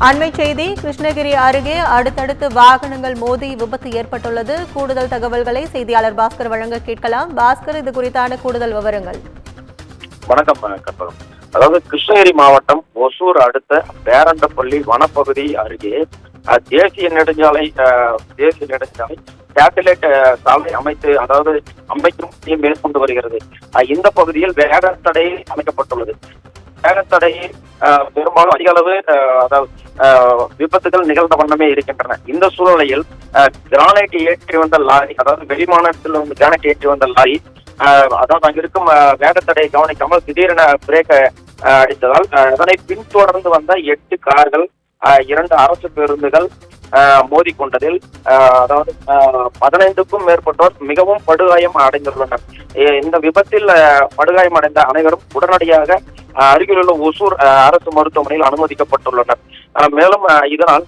அண்மை செய்தி கிருஷ்ணகிரி அருகே அடுத்தடுத்து வாகனங்கள் மோதி விபத்து ஏற்பட்டுள்ளது. கூடுதல் தகவல்களை செய்தியாளர் பாஸ்கர் வழங்க கேட்கலாம். பாஸ்கர் இது குறித்தான கூடுதல் விவரங்கள். வணக்கம் கற்பகம் அதாவது கிருஷ்ணகிரி மாவட்டம் ஒசூர் அடுத்த பேரண்டப்பள்ளி வனப்பகுதி அருகே தேசிய நெடுஞ்சாலை அஹ், தேசிய நெடுஞ்சாலை சேட்டலைட் சாலை அமைத்து அதாவது அமைக்கும் மேற்கொண்டு வருகிறது. இந்த பகுதியில் வேக தடை அமைக்கப்பட்டுள்ளது. வேகத்தடை பெரும்பாலும் அதிக அளவு அதாவது விபத்துகள் நிகழ்ந்த வண்ணமே இருக்கின்றன. இந்த சூழ்நிலையில் கிரானைட் ஏற்றி வந்த லாரி அதாவது வெளிமாநிலத்தில் வந்து கிரானைட் ஏற்றி வந்த லாரி அதாவது அங்கிருக்கும் வேகத்தடையை கவனிக்காமல் திடீரென பிரேக் அடித்ததால் அதனை பின்தொடர்ந்து வந்த எட்டு கார்கள் இரண்டு அரசு பேருந்துகள் மோதிக்கொண்டதில் அதாவது பதினைந்துக்கும் மேற்பட்டோர் மிகவும் படுகாயம் அடைந்துள்ளனர். இந்த விபத்தில் படுகாயம் அடைந்த அனைவரும் உடனடியாக அருகிலுள்ள ஒசூர் அஹ், அரசு மருத்துவமனையில் அனுமதிக்கப்பட்டுள்ளனர். மேலும் அஹ், இதனால்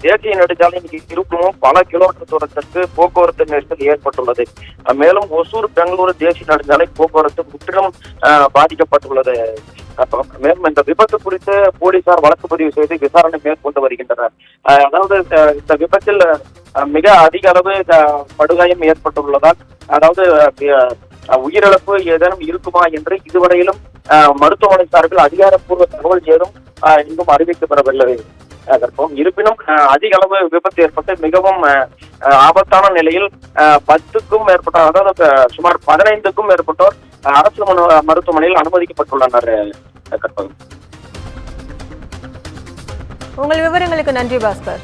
தேசிய நெடுஞ்சாலையின் இருக்கமும் பல கிலோமீட்டர் தூரத்திற்கு போக்குவரத்து நெரிசல் ஏற்பட்டுள்ளது. மேலும் ஒசூர் பெங்களூரு தேசிய நெடுஞ்சாலை போக்குவரத்து முற்றிலும் அஹ், பாதிக்கப்பட்டுள்ளது. மேலும் இந்த விபத்து குறித்து போலீசார் வழக்கு பதிவு செய்து விசாரணை மேற்கொண்டு வருகின்றனர். அஹ், அதாவது இந்த விபத்தில் மிக அதிக அளவு படுகாயம் ஏற்பட்டுள்ளதால் அதாவது உயிரிழப்பு ஏதேனும் இருக்குமா என்று இதுவரையிலும் மருத்துவமனை சார்பில் அதிகாரப்பூர்வ தகவல் ஏதும் அஹ், இன்னும் அறிவிக்கப்படவில்லை. அஹ், இருப்பினும் அஹ், அதிக அளவு விபத்து ஏற்பட்டு மிகவும் அஹ், அஹ், ஆபத்தான நிலையில் பத்துக்கும் மேற்பட்ட அதாவது சுமார் பதினைந்துக்கும் மேற்பட்டோர் அரசு மனு- மருத்துவமனையில் அனுமதிக்கப்பட்டுள்ளனர் கற்பகம். உங்கள் விவரங்களுக்கு நன்றி பாஸ்கர்.